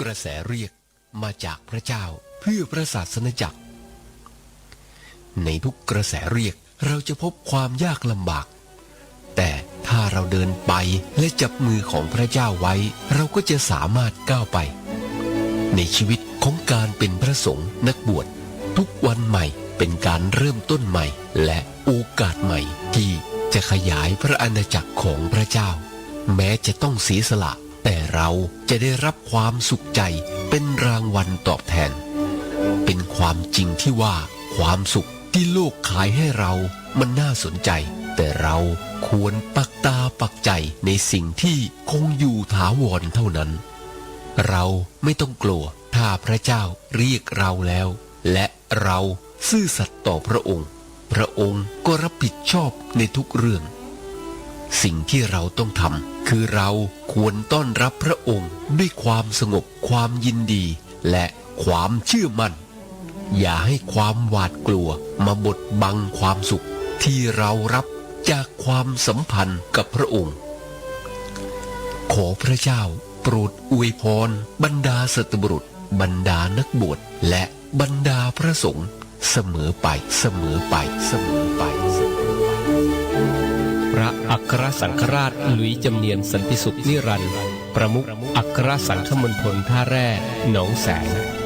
กระแสเรียกมาจากพระเจ้าเพื่อพระศาสนจักร ในทุกกระแสเรียกเราจะพบความยากลำบาก แต่ถ้าเราเดินไปและจับมือของพระเจ้าไว้ เราก็จะสามารถก้าวไป ในชีวิตของการเป็นพระสงฆ์นักบวชทุกวันใหม่เป็นการเริ่มต้นใหม่ และโอกาสใหม่ที่จะขยายพระอาณาจักรของพระเจ้า แม้จะต้องเสียสละ แต่เราจะได้รับความสุขใจเป็นรางวัลตอบแทน เป็นความจริงที่ว่าความสุขที่โลกขายให้เรามันน่าสนใจ แต่เราควรปักตาปักใจในสิ่งที่คงอยู่ถาวรเท่านั้น เราไม่ต้องกลัวถ้าพระเจ้าเรียกเราแล้ว และเราซื่อสัตย์ต่อพระองค์ พระองค์ก็รับผิดชอบในทุกเรื่อง สิ่งที่เราต้องทำคือเรา ควรต้อนรับพระองค์ด้วยความสงบความยินดี และความเชื่อมั่น อย่าให้ความหวาดกลัวมาบดบังความสุขที่เรารับจากความสัมพันธ์กับพระองค์ ขอพระเจ้าโปรดอวยพร บรรดาสตบุรุษ บรรดานักบวชและบรรดาพระสงฆ์เสมอไปเสมอไปเสมอไปเสมอไป สังฆราชหลุยจำเนียนสันติสุขนิรันดร์ประมุขอัครสังฆมณฑลท่าแร่หนองแสง